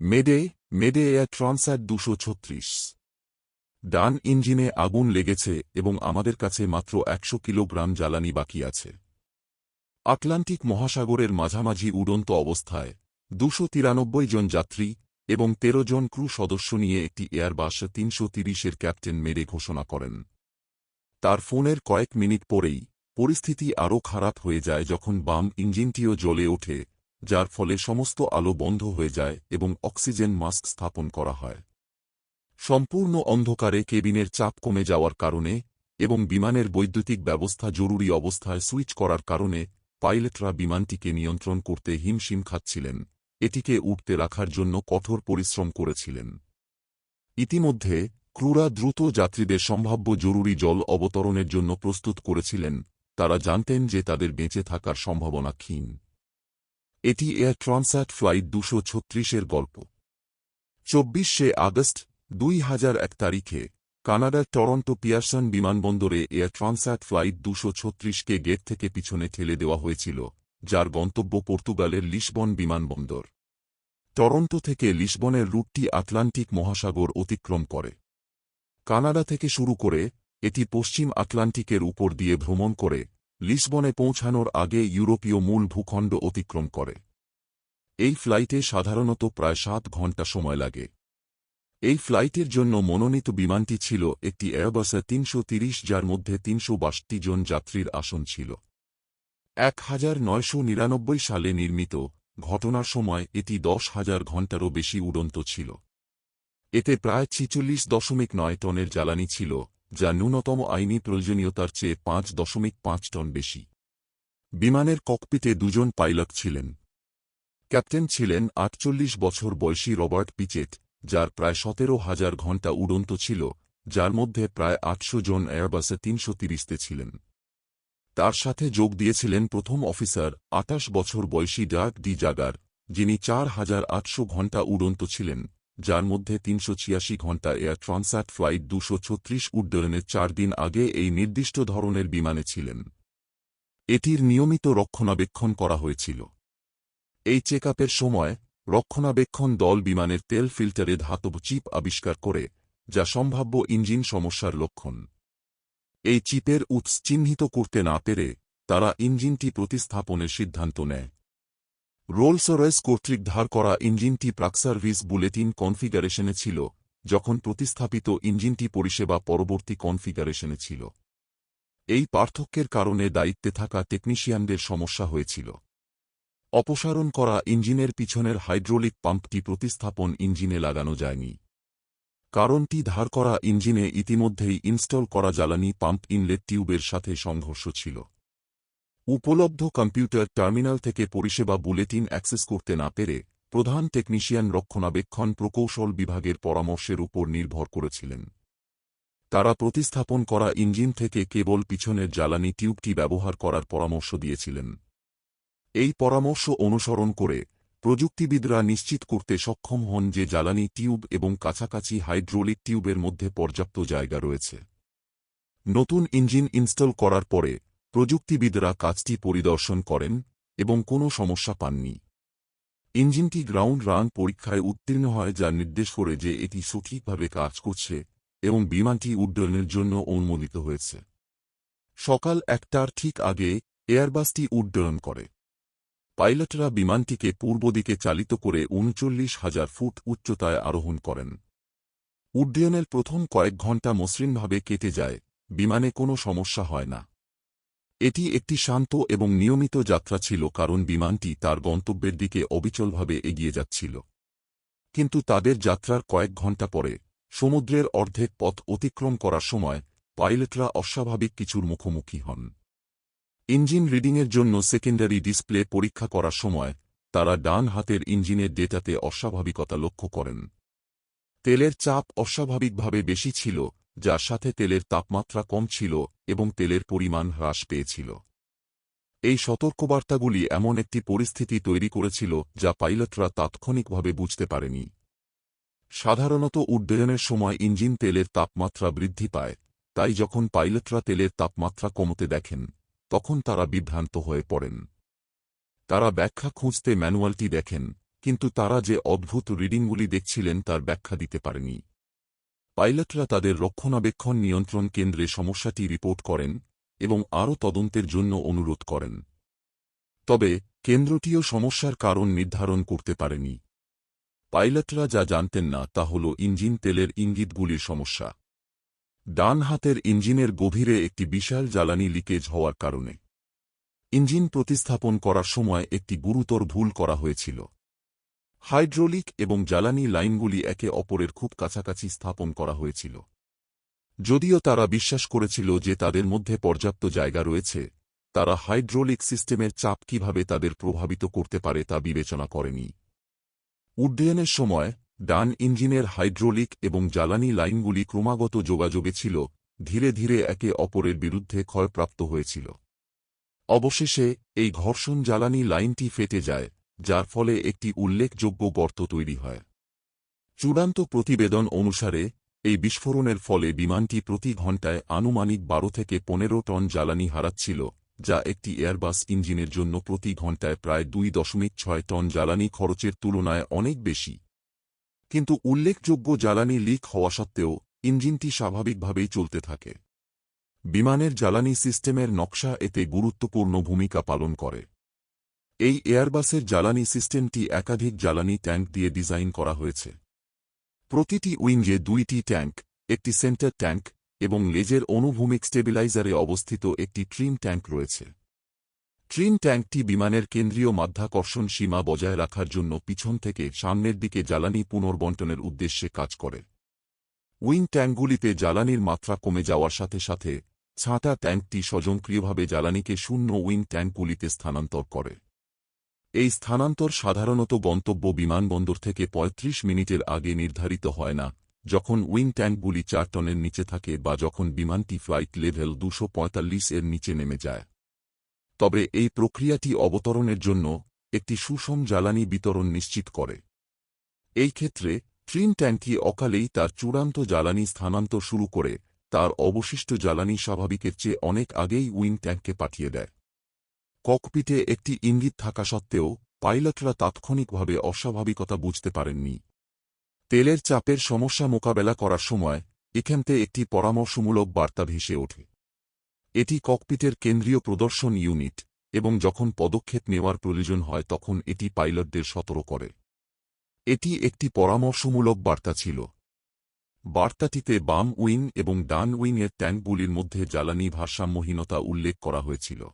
মেডে মেডে air ট্রান্স্যাট দুশো ছত্রিশ। ডান ইঞ্জিনে আগুন লেগেছে এবং আমাদের কাছে মাত্র একশো কিলোগ্রাম জ্বালানি বাকি আছে। আটলান্টিক মহাসাগরের মাঝামাঝি উড়ন্ত অবস্থায় দুশো তিরানব্বই জন যাত্রী এবং তেরো জন ক্রু সদস্য নিয়ে একটি এয়ারবাস তিনশো তিরিশের ক্যাপ্টেন মেরে ঘোষণা করেন। তার ফোনের কয়েক মিনিট পরেই পরিস্থিতি আরও খারাপ হয়ে যায় যখন বাম ইঞ্জিনটিও জ্বলে ওঠে যার ফলে সমস্ত আলো বন্ধ হয়ে যায় এবং অক্সিজেন মাস্ক স্থাপন করা হয়। সম্পূর্ণ অন্ধকারে কেবিনের চাপ কমে যাওয়ার কারণে এবং বিমানের বৈদ্যুতিক ব্যবস্থা জরুরি অবস্থায় সুইচ করার কারণে পাইলটরা বিমানটিকে নিয়ন্ত্রণ করতে হিমশিম খাচ্ছিলেন। এটিকে উঠতে রাখার জন্য কঠোর পরিশ্রম করেছিলেন। ইতিমধ্যে ক্রুরা দ্রুত যাত্রীদের সম্ভাব্য জরুরি জল অবতরণের জন্য প্রস্তুত করেছিলেন। তারা জানতেন যে তাদের বেঁচে থাকার সম্ভাবনা ক্ষীণ। এটি এয়ার ট্রান্স্যাট ফ্লাইট দুশো ছত্রিশের গল্প। চব্বিশে আগস্ট, দুই হাজার এক তারিখে, কানাডার টরন্টো পিয়ারসন বিমানবন্দরে এয়ার ট্রান্স্যাট ফ্লাইট দুশো ছত্রিশকে গেট থেকে পিছনে ঠেলে দেওয়া হয়েছিল, যার গন্তব্য পর্তুগালের লিসবন বিমানবন্দর। টরন্টো থেকে লিসবনের রুটটি আটলান্টিক মহাসাগর অতিক্রম করে। কানাডা থেকে শুরু করে, এটি পশ্চিম আটলান্টিকের উপর দিয়ে ভ্রমণ করে লিসবনে পৌঁছানোর আগে ইউরোপীয় মূল ভূখণ্ড অতিক্রম করে। এই ফ্লাইটে সাধারণত প্রায় সাত ঘণ্টা সময় লাগে। এই ফ্লাইটের জন্য মনোনীত বিমানটি ছিল একটি এয়ারবাসে তিনশো তিরিশ, যার মধ্যে তিনশো বাষট্টি জন যাত্রীর আসন ছিল। এক হাজার নয়শো নিরানব্বই সালে নির্মিত ঘটনার সময় এটি দশ হাজার ঘণ্টারও বেশি উড়ন্ত ছিল। এতে প্রায় ছিচল্লিশ দশমিক নয় টনের জ্বালানি ছিল যা ন্যূনতম আইনি প্রয়োজনীয়তার চেয়ে পাঁচ দশমিক পাঁচ টন বেশি। বিমানের ককপিটে দুজন পাইলট ছিলেন। ক্যাপ্টেন ছিলেন আটচল্লিশ বছর বয়সী রবার্ট পিচেট, যার প্রায় সতেরো হাজার ঘণ্টা উড়ন্ত ছিল, যার মধ্যে প্রায় আটশো জন এয়ারবাসে তিনশো তিরিশতে ছিলেন। তার সাথে যোগ দিয়েছিলেন প্রথম অফিসার, আটাশ বছর বয়সী ডাক ডি জাগার, যিনি চার হাজার আটশো ঘণ্টা উড়ন্ত ছিলেন। যার মধ্যে তিনশো ছিয়াশি ঘণ্টা এয়ার ট্রান্স্যাট ফ্লাইট দুশো ছত্রিশ উড্ডয়নের চার দিন আগে এই নির্দিষ্ট ধরনের বিমানে ছিলেন। এটির নিয়মিত রক্ষণাবেক্ষণ করা হয়েছিল। এই চেক সময়, রক্ষণাবেক্ষণ দল বিমানের তেল ফিল্টারে ধাতব চিপ আবিষ্কার করে, যা সম্ভাব্য ইঞ্জিন সমস্যার লক্ষণ। এই চিপের উৎস চিহ্নিত করতে না পেরে, তারা ইঞ্জিনটি প্রতিস্থাপনের সিদ্ধান্ত নেয়। রোলসরয়েস কর্তৃক ধার করা ইঞ্জিনটি প্রাকসার্ভিস বুলেটিন কনফিগারেশনে ছিল, যখন প্রতিস্থাপিত ইঞ্জিনটি পরিষেবা পরবর্তী কনফিগারেশনে ছিল। এই পার্থক্যের কারণে দায়িত্বে থাকা টেকনিশিয়ানদের সমস্যা হয়েছিল। অপসারণ করা ইঞ্জিনের পিছনের হাইড্রোলিক পাম্পটি প্রতিস্থাপন ইঞ্জিনে লাগানো যায়নি। কারণটি ধার করা ইঞ্জিনে ইতিমধ্যেই ইনস্টল করা জ্বালানি পাম্প ইনলেট টিউবের সাথে সংঘর্ষ ছিল। উপলব্ধ কম্পিউটার টার্মিনাল থেকে পরিষেবা বুলেটিন অ্যাক্সেস করতে না পেরে, প্রধান টেকনিশিয়ান রক্ষণাবেক্ষণ প্রকৌশল বিভাগের পরামর্শের উপর নির্ভর করেছিলেন। তারা প্রতিস্থাপন করা ইঞ্জিন থেকে কেবল পিছনের জ্বালানি টিউবটি ব্যবহার করার পরামর্শ দিয়েছিলেন। এই পরামর্শ অনুসরণ করে, প্রযুক্তিবিদরা নিশ্চিত করতে সক্ষম হন যে জ্বালানি টিউব এবং কাছাকাছি হাইড্রোলিক টিউবের মধ্যে পর্যাপ্ত জায়গা রয়েছে। নতুন ইঞ্জিন ইনস্টল করার পরে প্রযুক্তিবিদরা কাজটি পরিদর্শন করেন এবং কোনো সমস্যা পাননি। ইঞ্জিনটি গ্রাউন্ড রান পরীক্ষায় উত্তীর্ণ হয় যা নির্দেশ করে যে এটি সঠিকভাবে কাজ করছে এবং বিমানটি উড্ডয়নের জন্য অনুমোদিত হয়েছে। সকাল একটার ঠিক আগে এয়ারবাসটি উড্ডয়ন করে। পাইলটরা বিমানটিকে পূর্ব দিকে চালিত করে উনচল্লিশ হাজার ফুট উচ্চতায় আরোহণ করেন। উড্ডয়নের প্রথম কয়েক ঘণ্টা মসৃণভাবে কেটে যায়, বিমানে কোনো সমস্যা হয় না। এটি একটি শান্ত এবং নিয়মিত যাত্রা ছিল কারণ বিমানটি তার গন্তব্যের দিকে অবিচলভাবে এগিয়ে যাচ্ছিল। কিন্তু তাদের যাত্রার কয়েক ঘণ্টা পরে, সমুদ্রের অর্ধেক পথ অতিক্রম করার সময় পাইলটরা অস্বাভাবিক কিছুর মুখোমুখি হন। ইঞ্জিন রিডিংয়ের জন্য সেকেন্ডারি ডিসপ্লে পরীক্ষা করার সময় তারা ডান হাতের ইঞ্জিনের ডেটাতে অস্বাভাবিকতা লক্ষ্য করেন। তেলের চাপ অস্বাভাবিকভাবে বেশি ছিল যার সাথে তেলের তাপমাত্রা কম ছিল এবং তেলের পরিমাণ হ্রাস পেয়েছিল। এই সতর্কবার্তাগুলি এমন একটি পরিস্থিতি তৈরি করেছিল যা পাইলটরা তাৎক্ষণিকভাবে বুঝতে পারেনি। সাধারণত উড্ডয়নের সময় ইঞ্জিন তেলের তাপমাত্রা বৃদ্ধি পায়, তাই যখন পাইলটরা তেলের তাপমাত্রা কমতে দেখেন, তখন তারা বিভ্রান্ত হয়ে পড়েন। তারা ব্যাখ্যা খুঁজতে ম্যানুয়ালটি দেখেন, কিন্তু তারা যে অদ্ভুত রিডিংগুলি দেখছিলেন তার ব্যাখ্যা দিতে পারেনি। পাইলটরা তাদের রক্ষণাবেক্ষণ নিয়ন্ত্রণ কেন্দ্রে সমস্যাটি রিপোর্ট করেন এবং আরও তদন্তের জন্য অনুরোধ করেন। তবে, কেন্দ্রটিও সমস্যার কারণ নির্ধারণ করতে পারেনি। পাইলটরা যা জানতেন না তা হল ইঞ্জিন তেলের ইঙ্গিতগুলির সমস্যা। ডান হাতের ইঞ্জিনের গভীরে একটি বিশাল জ্বালানি লিকেজ হওয়ার কারণে। ইঞ্জিন প্রতিস্থাপন করার সময় একটি গুরুতর ভুল করা হয়েছিল। হাইড্রোলিক এবং জ্বালানি লাইনগুলি একে অপরের খুব কাছাকাছি স্থাপন করা হয়েছিল। যদিও তারা বিশ্বাস করেছিল যে তাদের মধ্যে পর্যাপ্ত জায়গা রয়েছে, তারা হাইড্রোলিক সিস্টেমের চাপ কীভাবে তাদের প্রভাবিত করতে পারে তা বিবেচনা করেনি। উড্ডয়নের সময়, ডান ইঞ্জিনের হাইড্রোলিক এবং জ্বালানি লাইনগুলি ক্রমাগত যোগাযোগে ছিল, ধীরে ধীরে একে অপরের বিরুদ্ধে ক্ষয়প্রাপ্ত হয়েছিল। অবশেষে, এই ঘর্ষণ জ্বালানি লাইনটি ফেটে যায় যার ফলে একটি উল্লেখযোগ্য গর্ত তৈরি হয়। চূড়ান্ত প্রতিবেদন অনুসারে, এই বিস্ফোরণের ফলে বিমানটি প্রতি ঘণ্টায় আনুমানিক বারো থেকে পনেরো টন জ্বালানি হারাচ্ছিল, যা একটি এয়ারবাস ইঞ্জিনের জন্য প্রতি ঘণ্টায় প্রায় দুই দশমিক ছয় টন জ্বালানি খরচের তুলনায় অনেক বেশি। কিন্তু উল্লেখযোগ্য জ্বালানি লিক হওয়া সত্ত্বেও, ইঞ্জিনটি স্বাভাবিকভাবেই চলতে থাকে। বিমানের জ্বালানি সিস্টেমের নকশা এতে গুরুত্বপূর্ণ ভূমিকা পালন করে। এই এয়ারবাসের জ্বালানি সিস্টেমটি একাধিক জ্বালানি ট্যাঙ্ক দিয়ে ডিজাইন করা হয়েছে। প্রতিটি উইঞ্জে দুইটি ট্যাঙ্ক, একটি সেন্টার ট্যাঙ্ক এবং লেজের অনুভূমিক স্টেবিলাইজারে অবস্থিত একটি ট্রিম ট্যাঙ্ক রয়েছে। ট্রিম ট্যাঙ্কটি বিমানের কেন্দ্রীয় মাধ্যাকর্ষণ সীমা বজায় রাখার জন্য পিছন থেকে সামনের দিকে জ্বালানি পুনর্বন্টনের উদ্দেশ্যে কাজ করে। উইং ট্যাঙ্কগুলিতে জ্বালানির মাত্রা কমে যাওয়ার সাথে সাথে ছাঁটা ট্যাঙ্কটি স্বয়ংক্রিয়ভাবে জ্বালানিকে শূন্য উইং ট্যাঙ্কগুলিতে স্থানান্তর করে। এই স্থানান্তর সাধারণত গন্তব্য বিমানবন্দর থেকে ৩৫ মিনিটের আগে নির্ধারিত হয় না, যখন উইং ট্যাঙ্কগুলি চার টনের নিচে থাকে বা যখন বিমানটি ফ্লাইট লেভেল দুশো এর নিচে নেমে যায়। তবে এই প্রক্রিয়াটি অবতরণের জন্য একটি সুষম জ্বালানি বিতরণ নিশ্চিত করে। এই ক্ষেত্রে ট্রিন ট্যাঙ্কি অকালেই তার চূড়ান্ত জ্বালানি স্থানান্তর শুরু করে, তার অবশিষ্ট জ্বালানি স্বাভাবিকের চেয়ে অনেক আগেই উইং ট্যাঙ্কে পাঠিয়ে দেয়। ককপিটে একটি ইঙ্গিত থাকা সত্ত্বেও, পাইলটরা তাৎক্ষণিকভাবে অস্বাভাবিকতা বুঝতে পারেননি। তেলের চাপের সমস্যা মোকাবেলা করার সময়, এখানতে একটি পরামর্শমূলক বার্তা ভেসে ওঠে। এটি ককপিটের কেন্দ্রীয় প্রদর্শন ইউনিট, এবং যখন পদক্ষেপ নেওয়ার প্রয়োজন হয় তখন এটি পাইলটদের সতর্ক করে। এটি একটি পরামর্শমূলক বার্তা ছিল। বার্তাটিতে বাম উইং এবং ডান উইংয়ের ট্যাঙ্কগুলির মধ্যে জ্বালানি ভারসাম্যহীনতা উল্লেখ করা হয়েছিল।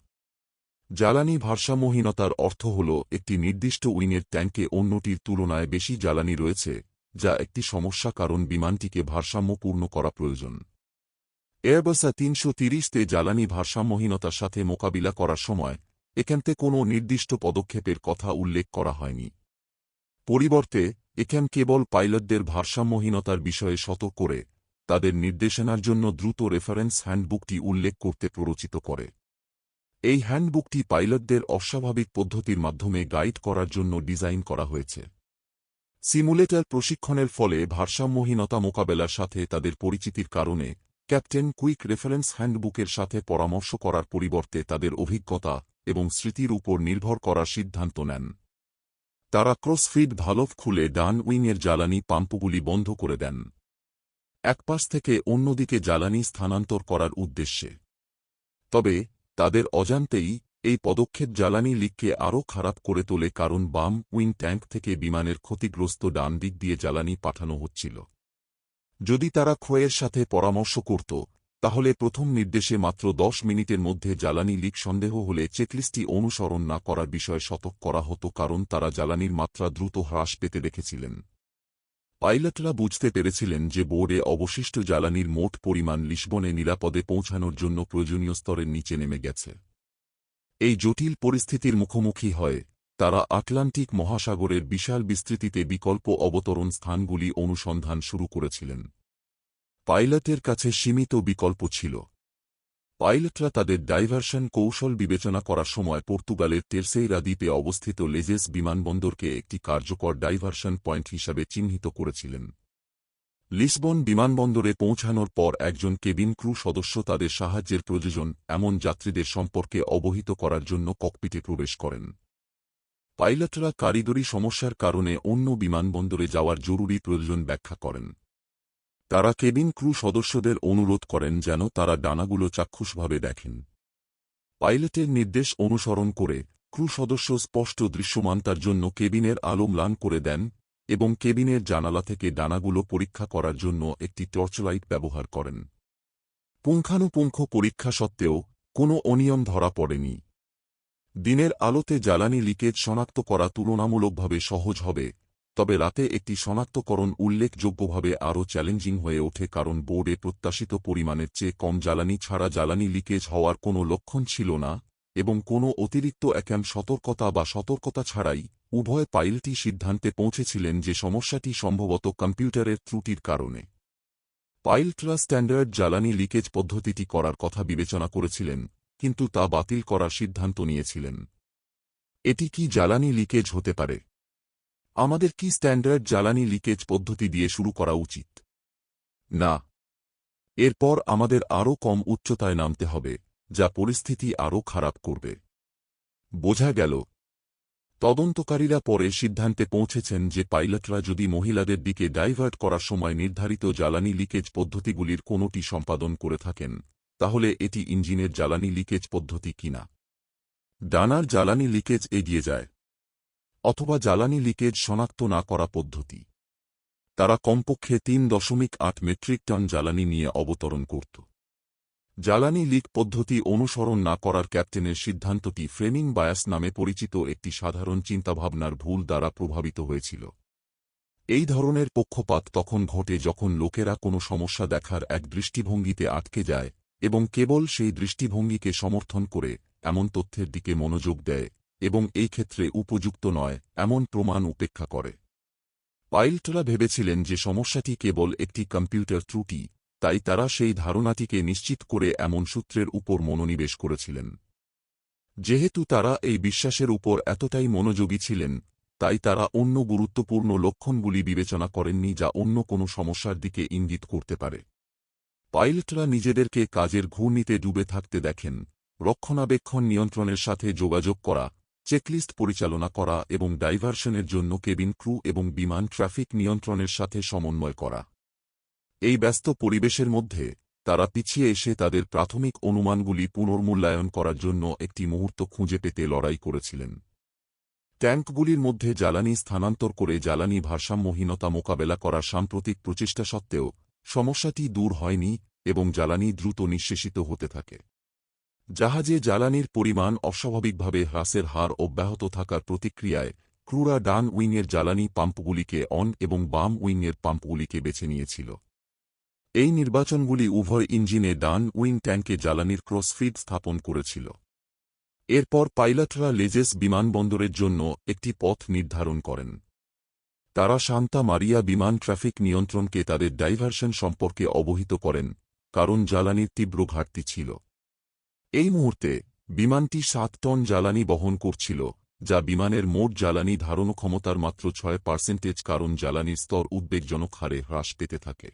জ্বালানি ভারসাম্যহীনতার অর্থ হল একটি নির্দিষ্ট উইনের ট্যাঙ্কে অন্যটির তুলনায় বেশি জ্বালানি রয়েছে, যা একটি সমস্যা কারণ বিমানটিকে ভারসাম্যপূর্ণ করা প্রয়োজন। এয়ারবাসা তিনশো তিরিশতে জ্বালানি ভারসাম্যহীনতার সাথে মোকাবিলা করার সময় এখানতে কোনো নির্দিষ্ট পদক্ষেপের কথা উল্লেখ করা হয়নি। পরিবর্তে, এখান কেবল পাইলটদের ভারসাম্যহীনতার বিষয়ে সতর্ক করে, তাদের নির্দেশনার জন্য দ্রুত রেফারেন্স হ্যান্ডবুকটি উল্লেখ করতে প্ররোচিত করে। এই হ্যান্ডবুকটি পাইলটদের অস্বাভাবিক পদ্ধতির মাধ্যমে গাইড করার জন্য ডিজাইন করা হয়েছে। সিমুলেটর প্রশিক্ষণের ফলে ভারসাম্যহীনতা মোকাবেলার সাথে তাদের পরিচিতির কারণে ক্যাপ্টেন কুইক রেফারেন্স হ্যান্ডবুকের সাথে পরামর্শ করার পরিবর্তে তাদের অভিজ্ঞতা এবং স্মৃতির উপর নির্ভর করার সিদ্ধান্ত নেন। তারা ক্রসফিড ভালভ খুলে ডান উইংয়ের জ্বালানি পাম্পগুলি বন্ধ করে দেন। একপাশ থেকে অন্যদিকে জ্বালানি স্থানান্তর করার উদ্দেশ্যে। তবে তাদের অজান্তেই এই পদক্ষেপ জ্বালানি লিককে আরও খারাপ করে তোলে কারণ বাম উইং ট্যাঙ্ক থেকে বিমানের ক্ষতিগ্রস্ত ডান দিক দিয়ে জ্বালানি পাঠানো হচ্ছিল। যদি তারা ক্ষয়ের সাথে পরামর্শ করত, তাহলে প্রথম নির্দেশে মাত্র দশ মিনিটের মধ্যে জ্বালানি লিক সন্দেহ হলে চেকলিস্টটি অনুসরণ না করার বিষয়ে সতর্ক করা হতো কারণ তারা জ্বালানির মাত্রা দ্রুত হ্রাস পেতে দেখেছিলেন। পাইলটরা বুঝতে পেরেছিলেন যে বোর্ডে অবশিষ্ট জ্বালানির মোট পরিমাণ লিসবনে নিরাপদে পৌঁছানোর জন্য প্রয়োজনীয় স্তরের নিচে নেমে গেছে। এই জটিল পরিস্থিতির মুখোমুখি হয়, তারা আটলান্টিক মহাসাগরের বিশাল বিস্তৃতিতে বিকল্প অবতরণ স্থানগুলি অনুসন্ধান শুরু করেছিলেন। পাইলটের কাছে সীমিত বিকল্প ছিল। পাইলটরা তাদের ডাইভার্সন কৌশল বিবেচনা করার সময় পর্তুগালের টেরসেইরা দ্বীপে অবস্থিত লেজেস বিমানবন্দরকে একটি কার্যকর ডাইভার্সন পয়েন্ট হিসাবে চিহ্নিত করেছিলেন। লিসবন বিমানবন্দরে পৌঁছানোর পর একজন কেবিন ক্রু সদস্য তাদের সাহায্যের প্রয়োজন এমন যাত্রীদের সম্পর্কে অবহিত করার জন্য ককপিটে প্রবেশ করেন। পাইলটরা কারিগরি সমস্যার কারণে অন্য বিমানবন্দরে যাওয়ার জরুরি প্রয়োজন ব্যাখ্যা করেন। তারা কেবিন ক্রু সদস্যদের অনুরোধ করেন যেন তারা ডানাগুলো চাক্ষুষভাবে দেখেন। পাইলটের নির্দেশ অনুসরণ করে ক্রু সদস্য স্পষ্ট দৃশ্যমানতার জন্য কেবিনের আলো ম্লান করে দেন এবং কেবিনের জানালা থেকে ডানাগুলো পরীক্ষা করার জন্য একটি টর্চলাইট ব্যবহার করেন। পুঙ্খানুপুঙ্খ পরীক্ষা সত্ত্বেও কোনো অনিয়ম ধরা পড়েনি। দিনের আলোতে জ্বালানি লিকেজ শনাক্ত করা তুলনামূলকভাবে সহজ হবে তবে রাতে একটি শনাক্তকরণ উল্লেখযোগ্যভাবে আরও চ্যালেঞ্জিং হয়ে ওঠে কারণ বোর্ডে প্রত্যাশিত পরিমাণের চেয়ে কম জ্বালানি ছাড়া জ্বালানি লিকেজ হওয়ার কোনো লক্ষণ ছিল না, এবং কোনো অতিরিক্ত এক্যাম সতর্কতা বা সতর্কতা ছাড়াই উভয় পাইলটি সিদ্ধান্তে পৌঁছেছিলেন যে সমস্যাটি সম্ভবত কম্পিউটারের ত্রুটির কারণে। পাইলটরা স্ট্যান্ডার্ড জ্বালানি লিকেজ পদ্ধতিটি করার কথা বিবেচনা করেছিলেন, কিন্তু তা বাতিল করার সিদ্ধান্ত নিয়েছিলেন। এটি কি জ্বালানি লিকেজ হতে পারে? আমাদের কি স্ট্যান্ডার্ড জ্বালানি লিকেজ পদ্ধতি দিয়ে শুরু করা উচিত? না। এরপর আমাদের আরও কম উচ্চতায় নামতে হবে, যা পরিস্থিতি আরও খারাপ করবে। বোঝা গেল। তদন্তকারীরা পরে সিদ্ধান্তে পৌঁছেছেন যে পাইলটরা যদি মহিলাদের দিকে ডাইভার্ট করার সময় নির্ধারিত জ্বালানি লিকেজ পদ্ধতিগুলির কোনোটি সম্পাদন করে থাকেন, তাহলে এটি ইঞ্জিনের জ্বালানি লিকেজ পদ্ধতি কিনা? ডানার জ্বালানি লিকেজ এগিয়ে যায়। অথবা জ্বালানি লিকেজ শনাক্ত না করা পদ্ধতি। তারা কমপক্ষে তিন দশমিক আট মেট্রিক টন জ্বালানি নিয়ে অবতরণ করত। জ্বালানি লিক পদ্ধতি অনুসরণ না করার ক্যাপ্টেনের সিদ্ধান্তটি ফ্রেমিং বায়াস নামে পরিচিত একটি সাধারণ চিন্তাভাবনার ভুল দ্বারা প্রভাবিত হয়েছিল। এই ধরনের পক্ষপাত তখন ঘটে যখন লোকেরা কোনো সমস্যা দেখার এক দৃষ্টিভঙ্গিতে আটকে যায় এবং কেবল সেই দৃষ্টিভঙ্গিকে সমর্থন করে এমন তথ্যের দিকে মনোযোগ দেয় এবং এই ক্ষেত্রে উপযুক্ত নয়, এমন প্রমাণ উপেক্ষা করে। পাইলটরা ভেবেছিলেন যে সমস্যাটি কেবল একটি কম্পিউটার ত্রুটি, তাই তারা সেই ধারণাটিকে নিশ্চিত করে এমন সূত্রের উপর মনোনিবেশ করেছিলেন। যেহেতু তারা এই বিশ্বাসের উপর এতটাই মনোযোগী ছিলেন, তাই তারা অন্য গুরুত্বপূর্ণ লক্ষণগুলি বিবেচনা করেননি যা অন্য কোনো সমস্যার দিকে ইঙ্গিত করতে পারে। পাইলটরা নিজেদেরকে কাজের ঘূর্ণিতে ডুবে থাকতে দেখেন, রক্ষণাবেক্ষণ নিয়ন্ত্রণের সাথে যোগাযোগ করা চেকলিস্ট পরিচালনা করা এবং ডাইভার্সনের জন্য কেবিন ক্রু এবং বিমান ট্রাফিক নিয়ন্ত্রণের সাথে সমন্বয় করা। এই ব্যস্ত পরিবেশের মধ্যে, তারা পিছিয়ে এসে তাদের প্রাথমিক অনুমানগুলি পুনর্মূল্যায়ন করার জন্য একটি মুহূর্ত খুঁজে পেতে লড়াই করেছিলেন। ট্যাঙ্কগুলির মধ্যে জ্বালানি স্থানান্তর করে জ্বালানি ভারসাম্যহীনতা মোকাবেলা করার সাম্প্রতিক প্রচেষ্টা সত্ত্বেও, সমস্যাটি দূর হয়নি এবং জ্বালানি দ্রুত নিঃশেষিত হতে থাকে। জাহাজে জ্বালানির পরিমাণ অস্বাভাবিকভাবে হ্রাসের হার অব্যাহত থাকার প্রতিক্রিয়ায় ক্রুরা ডান উইংয়ের জ্বালানি পাম্পগুলিকে অন এবং বাম উইংয়ের পাম্পগুলিকে বেছে নিয়েছিল। এই নির্বাচনগুলি উভয় ইঞ্জিনে ডান উইং ট্যাঙ্কে জ্বালানির ক্রসফিড স্থাপন করেছিল। এরপর পাইলটরা লেজেস বিমানবন্দরের জন্য একটি পথ নির্ধারণ করেন। তারা শান্তা মারিয়া বিমান ট্রাফিক নিয়ন্ত্রণকে তাদের ডাইভার্সন সম্পর্কে অবহিত করেন, কারণ জ্বালানির তীব্র ঘাটতি ছিল। এই মুহূর্তে বিমানটি সাত টন জ্বালানি বহন করছিল, যা বিমানের মোট জ্বালানি ধারণ ক্ষমতার মাত্র ছয় পার্সেন্টেজ কারণ জ্বালানির স্তর উদ্বেগজনক হারে হ্রাস পেতে থাকে।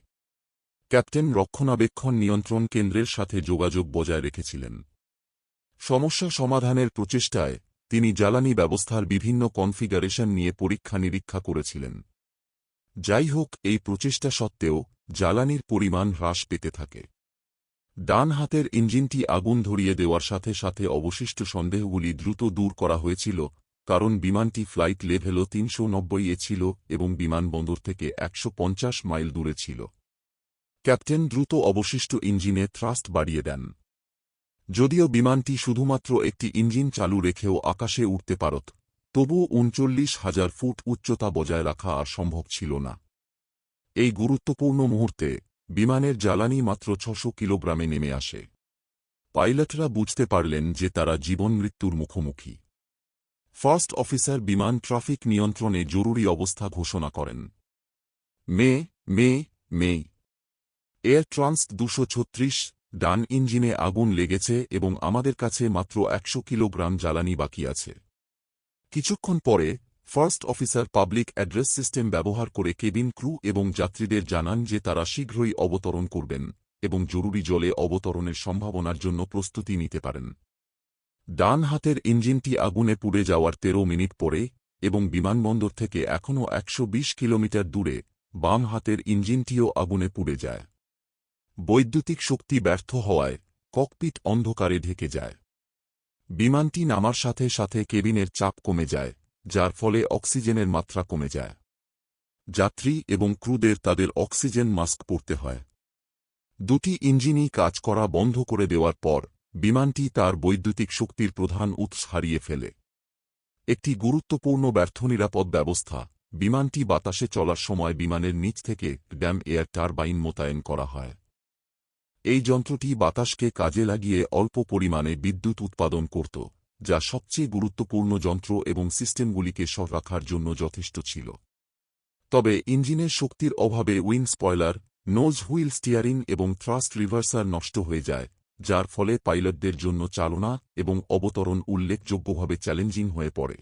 ক্যাপ্টেন রক্ষণাবেক্ষণ নিয়ন্ত্রণ কেন্দ্রের সাথে যোগাযোগ বজায় রেখেছিলেন। সমস্যা সমাধানের প্রচেষ্টায় তিনি জ্বালানি ব্যবস্থার বিভিন্ন কনফিগারেশন নিয়ে পরীক্ষা নিরীক্ষা করেছিলেন। যাই হোক, এই প্রচেষ্টা সত্ত্বেও জ্বালানির পরিমাণ হ্রাস পেতে থাকে। ডান হাতের ইঞ্জিনটি আগুন ধরিয়ে দেওয়ার সাথে সাথে অবশিষ্ট সন্দেহগুলি দ্রুত দূর করা হয়েছিল, কারণ বিমানটি ফ্লাইট লেভেল তিনশো নব্বই এ ছিল এবং বিমানবন্দর থেকে একশো পঞ্চাশ মাইল দূরে ছিল। ক্যাপ্টেন দ্রুত অবশিষ্ট ইঞ্জিনে থ্রাস্ট বাড়িয়ে দেন। যদিও বিমানটি শুধুমাত্র একটি ইঞ্জিন চালু রেখেও আকাশে উঠতে পারত, তবুও উনচল্লিশ হাজার ফুট উচ্চতা বজায় রাখা আর সম্ভব ছিল না। এই গুরুত্বপূর্ণ মুহূর্তে বিমানের জ্বালানি মাত্র ছশো কিলোগ্রামে নেমে আসে। পাইলটরা বুঝতে পারলেন যে তারা জীবন মৃত্যুর মুখোমুখি। ফার্স্ট অফিসার বিমান ট্রাফিক নিয়ন্ত্রণে জরুরি অবস্থা ঘোষণা করেন। মে মে মে। এয়ার ট্রান্স দুশো ছত্রিশ, ডান ইঞ্জিনে আগুন লেগেছে এবং আমাদের কাছে মাত্র একশো কিলোগ্রাম জ্বালানি বাকি আছে। কিছুক্ষণ পরে first officer public address system ব্যবহার করে কেবিন ক্রু এবং যাত্রীদের জানান যে তারা শীঘ্রই অবতরণ করবেন এবং জরুরি জলে অবতরণের সম্ভাবনার জন্য প্রস্তুতি নিতে পারেন। ডান হাতের ইঞ্জিনটি আগুনে পুড়ে যাওয়ার তেরো মিনিট পরে এবং বিমানবন্দর থেকে এখনও একশো বিশ কিলোমিটার দূরে বাম হাতের ইঞ্জিনটিও আগুনে পুড়ে যায়। বৈদ্যুতিক শক্তি ব্যর্থ হওয়ায় ককপিট অন্ধকারে ঢেকে যায়। বিমানটি নামার সাথে সাথে কেবিনের চাপ কমে যায়। যার ফলে অক্সিজেনের মাত্রা কমে যায়। যাত্রী এবং ক্রুদের তাদের অক্সিজেন মাস্ক পরতে হয়। দুটি ইঞ্জিনই কাজ করা বন্ধ করে দেওয়ার পর, বিমানটি তার বৈদ্যুতিক শক্তির প্রধান উৎস হারিয়ে ফেলে। একটি গুরুত্বপূর্ণ ব্যর্থ নিরাপদ ব্যবস্থা, বিমানটি বাতাসে চলার সময় বিমানের নিচ থেকে ড্যাম এয়ার টারবাইন মোতায়েন করা হয়। এই যন্ত্রটি বাতাসকে কাজে লাগিয়ে অল্প পরিমাণে বিদ্যুৎ উৎপাদন করত। যা সবচেয়ে গুরুত্বপূর্ণ যন্ত্র এবং সিস্টেমগুলিকে সর রাখার জন্য যথেষ্ট ছিল। তবে ইঞ্জিনের শক্তির অভাবে wing spoiler, nose wheel steering এবং থ্রাস্ট রিভার্সার নষ্ট হয়ে যায়, যার ফলে পাইলটদের জন্য চালনা এবং অবতরণ উল্লেখযোগ্যভাবে চ্যালেঞ্জিং হয়ে পড়ে।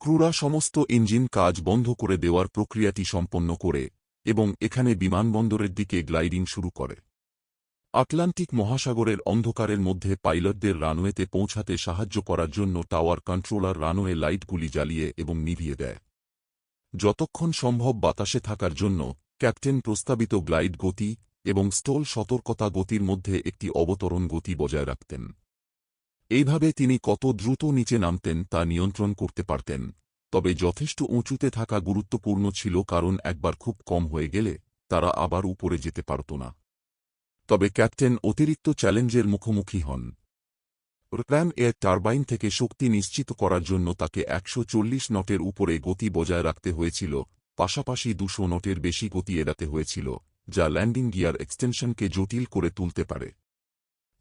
ক্রুরা সমস্ত ইঞ্জিন কাজ বন্ধ করে দেওয়ার প্রক্রিয়াটি সম্পন্ন করে এবং এখানে বিমানবন্দরের দিকে গ্লাইডিং শুরু করে। আটলান্টিক মহাসাগরের অন্ধকারের মধ্যে পাইলটদের রানওয়েতে পৌঁছাতে সাহায্য করার জন্য টাওয়ার কন্ট্রোলার রানওয়ে লাইটগুলি জ্বালিয়ে এবং নিভিয়ে দেয়। যতক্ষণ সম্ভব বাতাসে থাকার জন্য, ক্যাপ্টেন প্রস্তাবিত গ্লাইড গতি এবং স্টোল সতর্কতা গতির মধ্যে একটি অবতরণ গতি বজায় রাখতেন। এইভাবে তিনি কত দ্রুত নিচে নামতেন তা নিয়ন্ত্রণ করতে পারতেন, তবে যথেষ্ট উঁচুতে থাকা গুরুত্বপূর্ণ ছিল কারণ একবার খুব কম হয়ে গেলে তারা আবার উপরে যেতে পারত না। তবে ক্যাপ্টেন অতিরিক্ত চ্যালেঞ্জের মুখোমুখি হন। রোপ্ল্যান এর টারবাইন থেকে শক্তি নিশ্চিত করার জন্য তাকে একশো চল্লিশ নটের উপরে গতি বজায় রাখতে হয়েছিল, পাশাপাশি দুশো নটের বেশি গতি এড়াতে হয়েছিল, যা ল্যান্ডিং গিয়ার এক্সটেনশনকে জটিল করে তুলতে পারে।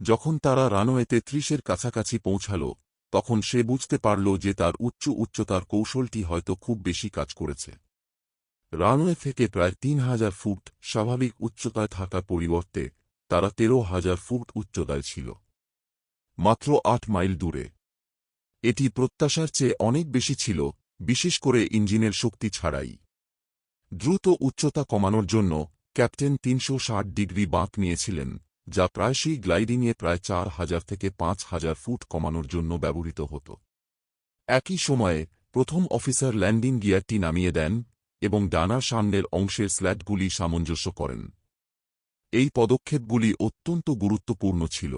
যখন তারা রানওয়েতে ত্রিশের কাছাকাছি পৌঁছাল, তখন সে বুঝতে পারল যে তার উচ্চ উচ্চতার কৌশলটি হয়তো খুব বেশি কাজ করেছে। রানওয়ে থেকে প্রায় তিন হাজার ফুট স্বাভাবিক উচ্চতায় থাকার পরিবর্তে তারা তেরো হাজার ফুট উচ্চতায় ছিল। মাত্র আট মাইল দূরে। এটি প্রত্যাশার চেয়ে অনেক বেশি ছিল, বিশেষ করে ইঞ্জিনের শক্তি ছাড়াই। দ্রুত উচ্চতা কমানোর জন্য ক্যাপ্টেন তিনশো ষাট ডিগ্রি বাঁক নিয়েছিলেন, যা প্রায়শই গ্লাইডিংয়ে প্রায় চার হাজার থেকে পাঁচ হাজার ফুট কমানোর জন্য ব্যবহৃত হতো। একই সময়ে প্রথম অফিসার ল্যান্ডিং গিয়ারটি নামিয়ে দেন এবং ডানার সামনের অংশের স্ল্যাটগুলি সামঞ্জস্য করেন। এই পদক্ষেপগুলি অত্যন্ত গুরুত্বপূর্ণ ছিল।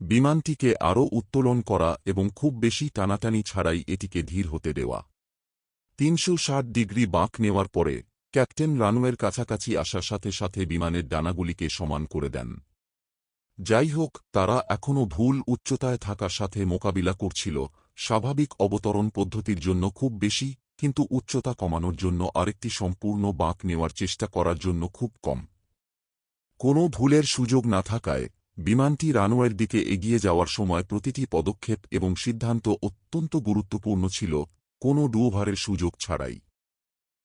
বিমানটিকে আরও উত্তোলন করা এবং খুব বেশি টানাটানি ছাড়াই এটিকে ধীর হতে দেওয়া। তিনশো ষাট ডিগ্রি বাঁক নেওয়ার পরে, ক্যাপ্টেন রানওয়ের কাছাকাছি আসার সাথে সাথে বিমানের ডানাগুলিকে সমান করে দেন। যাই হোক, তারা এখনও ভুল উচ্চতায় থাকার সাথে মোকাবিলা করছিল, স্বাভাবিক অবতরণ পদ্ধতির জন্য খুব বেশি, কিন্তু উচ্চতা কমানোর জন্য আরেকটি সম্পূর্ণ বাঁক নেওয়ার চেষ্টা করার জন্য খুব কম। কোনো ভুলের সুযোগ না থাকায় বিমানটি রানওয়ের দিকে এগিয়ে যাওয়ার সময় প্রতিটি পদক্ষেপ এবং সিদ্ধান্ত অত্যন্ত গুরুত্বপূর্ণ ছিল, কোনো ডুওভারের সুযোগ ছাড়াই।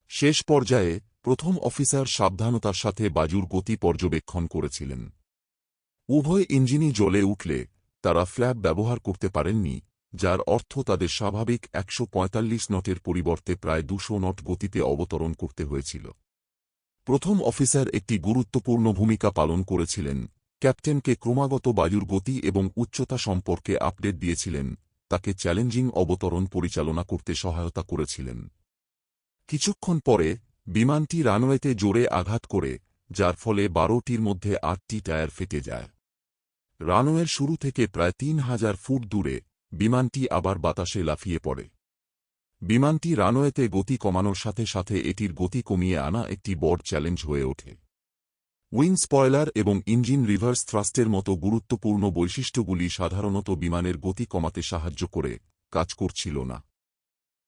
শেষ পর্যায়ে প্রথম অফিসার সাবধানতার সাথে বাজুর গতি পর্যবেক্ষণ করেছিলেন। উভয় ইঞ্জিনই জ্বলে উঠলে তারা ফ্ল্যাপ ব্যবহার করতে পারেননি, যার অর্থ তাদের স্বাভাবিক একশো পঁয়তাল্লিশ নটের পরিবর্তে প্রায় দুশো নট গতিতে অবতরণ করতে হয়েছিল। প্রথম অফিসার একটি গুরুত্বপূর্ণ ভূমিকা পালন করেছিলেন। ক্যাপ্টেনকে ক্রমাগত বায়ুর গতি এবং উচ্চতা সম্পর্কে আপডেট দিয়েছিলেন। তাকে চ্যালেঞ্জিং অবতরণ পরিচালনা করতে সহায়তা করেছিলেন। কিছুক্ষণ পরে, বিমানটি রানওয়েতে জোরে আঘাত করে, যার ফলে বারোটির মধ্যে আটটি টায়ার ফেটে যায়। রানওয়ের শুরু থেকে প্রায় তিন হাজার ফুট দূরে, বিমানটি আবার বাতাসে লাফিয়ে পড়ে। বিমানটি রানওয়েতে গতি কমানোর সাথে সাথে এটির গতি কমিয়ে আনা একটি বড় চ্যালেঞ্জ হয়ে ওঠে। উইং স্পয়লার এবং ইঞ্জিন রিভার্স থ্রাস্টের মতো গুরুত্বপূর্ণ বৈশিষ্ট্যগুলি সাধারণত বিমানের গতি কমাতে সাহায্য করে, কাজ করছিল না।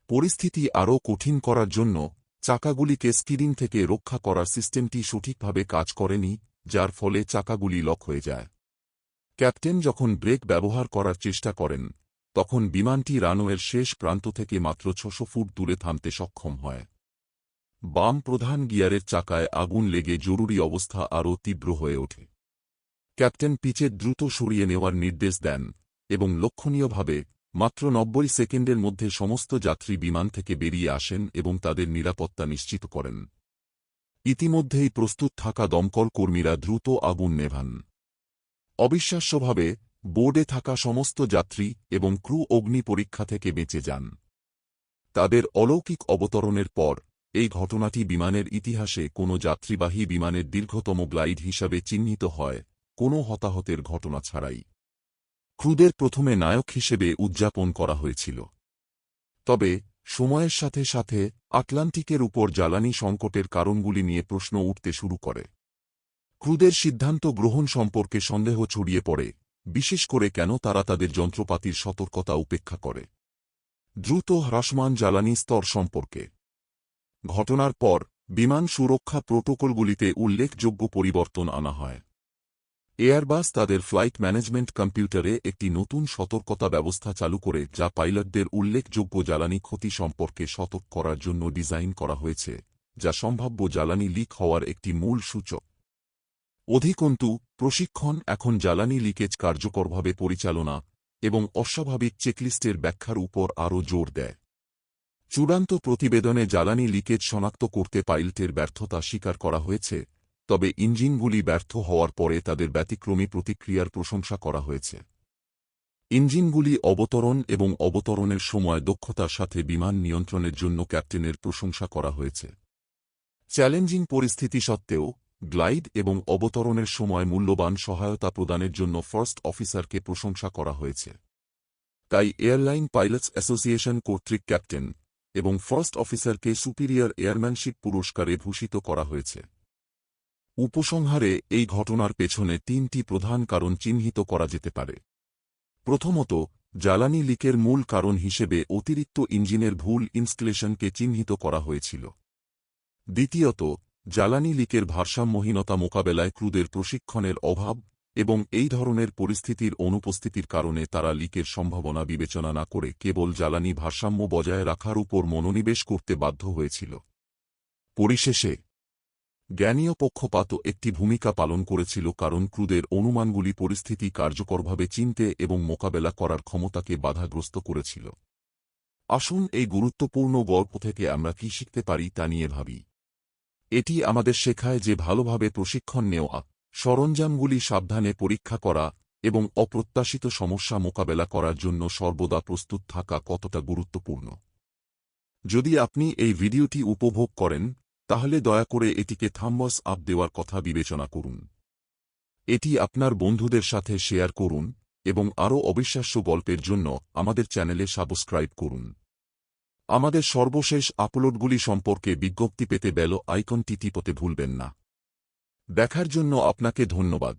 পরিস্থিতি আরও কঠিন করার জন্য চাকাগুলিকে স্কিডিং থেকে রক্ষা করার সিস্টেমটি সঠিকভাবে কাজ করেনি, যার ফলে চাকাগুলি লক হয়ে যায়। ক্যাপ্টেন যখন ব্রেক ব্যবহার করার চেষ্টা করেন তখন বিমানটি রানওয়ের শেষ প্রান্ত থেকে মাত্র ছশো ফুট দূরে থামতে সক্ষম হয়। বাম প্রধান গিয়ারের চাকায় আগুন লেগে জরুরি অবস্থা আরও তীব্র হয়ে ওঠে। ক্যাপ্টেন পিচের দ্রুত সরিয়ে নেওয়ার নির্দেশ দেন এবং লক্ষণীয়ভাবে মাত্র নব্বই সেকেন্ডের মধ্যে সমস্ত যাত্রী বিমান থেকে বেরিয়ে আসেন এবং তাদের নিরাপত্তা নিশ্চিত করেন। ইতিমধ্যেই প্রস্তুত থাকা দমকল কর্মীরা দ্রুত আগুন নেভান। অবিশ্বাস্যভাবে বোর্ডে থাকা সমস্ত যাত্রী এবং ক্রু অগ্নি পরীক্ষা থেকে বেঁচে যান। তাদের অলৌকিক অবতরণের পর, এই ঘটনাটি বিমানের ইতিহাসে কোনো যাত্রীবাহী বিমানের দীর্ঘতম গ্লাইড হিসাবে চিহ্নিত হয়, কোনো হতাহতের ঘটনা ছাড়াই। ক্রুদের প্রথমে নায়ক হিসেবে উদযাপন করা হয়েছিল। তবে, সময়ের সাথে সাথে আটলান্টিকের উপর জ্বালানি সংকটের কারণগুলি নিয়ে প্রশ্ন উঠতে শুরু করে। ক্রুদের সিদ্ধান্ত গ্রহণ সম্পর্কে সন্দেহ ছড়িয়ে পড়ে। বিশেষ করে কেন তারা তাদের যন্ত্রপাতির সতর্কতা উপেক্ষা করে। দ্রুত হ্রাসমান জ্বালানি স্তর সম্পর্কে। ঘটনার পর, বিমান সুরক্ষা প্রোটোকলগুলিতে উল্লেখযোগ্য পরিবর্তন আনা হয়। এয়ারবাস তাদের ফ্লাইট ম্যানেজমেন্ট কম্পিউটারে একটি নতুন সতর্কতা ব্যবস্থা চালু করে, যা পাইলটদের উল্লেখযোগ্য জ্বালানি ক্ষতি সম্পর্কে সতর্ক করার জন্য ডিজাইন করা হয়েছে, যা সম্ভাব্য জ্বালানি লিক হওয়ার একটি মূল সূচক। অধিকন্তু, প্রশিক্ষণ এখন জ্বালানি লিকেজ কার্যকরভাবে পরিচালনা এবং অস্বাভাবিক চেকলিস্টের ব্যাখ্যার উপর আরও জোর দেয়। চূড়ান্ত প্রতিবেদনে জ্বালানি লিকেজ শনাক্ত করতে পাইলটের ব্যর্থতা স্বীকার করা হয়েছে, তবে ইঞ্জিনগুলি ব্যর্থ হওয়ার পরে তাদের ব্যতিক্রমী প্রতিক্রিয়ার প্রশংসা করা হয়েছে। ইঞ্জিনগুলি অবতরণ এবং অবতরণের সময় দক্ষতার সাথে বিমান নিয়ন্ত্রণের জন্য ক্যাপ্টেনের প্রশংসা করা হয়েছে। চ্যালেঞ্জিং পরিস্থিতি সত্ত্বেও গ্লাইড এবং অবতরণের সময় মূল্যবান সহায়তা প্রদানের জন্য ফার্স্ট অফিসারকে প্রশংসা করা হয়েছে। তাই এয়ারলাইন পাইলটস অ্যাসোসিয়েশন কর্তৃক ক্যাপ্টেন এবং ফার্স্ট অফিসারকে সুপিরিয়র এয়ারম্যানশিপ পুরস্কারে ভূষিত করা হয়েছে। উপসংহারে, এই ঘটনার পেছনে তিনটি প্রধান কারণ চিহ্নিত করা যেতে পারে। প্রথমত, জ্বালানি লিকের মূল কারণ হিসেবে অতিরিক্ত ইঞ্জিনের ভুল ইনস্টলেশনকে চিহ্নিত করা হয়েছিল। দ্বিতীয়ত জ্বালানি লিকের ভারসাম্যহীনতা মোকাবেলায় ক্রুদের প্রশিক্ষণের অভাব এবং এই ধরনের পরিস্থিতির অনুপস্থিতির কারণে তারা লিকের সম্ভাবনা বিবেচনা না করে কেবল জ্বালানি ভারসাম্য বজায় রাখার উপর মনোনিবেশ করতে বাধ্য হয়েছিল। পরিশেষে, জ্ঞানীয় পক্ষপাত একটি ভূমিকা পালন করেছিল কারণ ক্রুদের অনুমানগুলি পরিস্থিতি কার্যকরভাবে চিনতে এবং মোকাবেলা করার ক্ষমতাকে বাধাগ্রস্ত করেছিল। আসুন এই গুরুত্বপূর্ণ গল্প থেকে আমরা কি শিখতে পারি তা নিয়ে ভাবি। এটি আমাদের শেখায় যে ভালোভাবে প্রশিক্ষণ নেওয়া, সরঞ্জামগুলি সাবধানে পরীক্ষা করা এবং অপ্রত্যাশিত সমস্যা মোকাবেলা করার জন্য সর্বদা প্রস্তুত থাকা কতটা গুরুত্বপূর্ণ। যদি আপনি এই ভিডিওটি উপভোগ করেন, তাহলে দয়া করে এটিকে থাম্বস আপ দেওয়ার কথা বিবেচনা করুন। এটি আপনার বন্ধুদের সাথে শেয়ার করুন এবং আরও অবিশ্বাস্য গল্পের জন্য আমাদের চ্যানেলে সাবস্ক্রাইব করুন। আমাদের সর্বশেষ আপলোডগুলি সম্পর্কে বিজ্ঞপ্তি পেতে বেল আইকনটি টিপতে ভুলবেন না। দেখার জন্য আপনাকে ধন্যবাদ।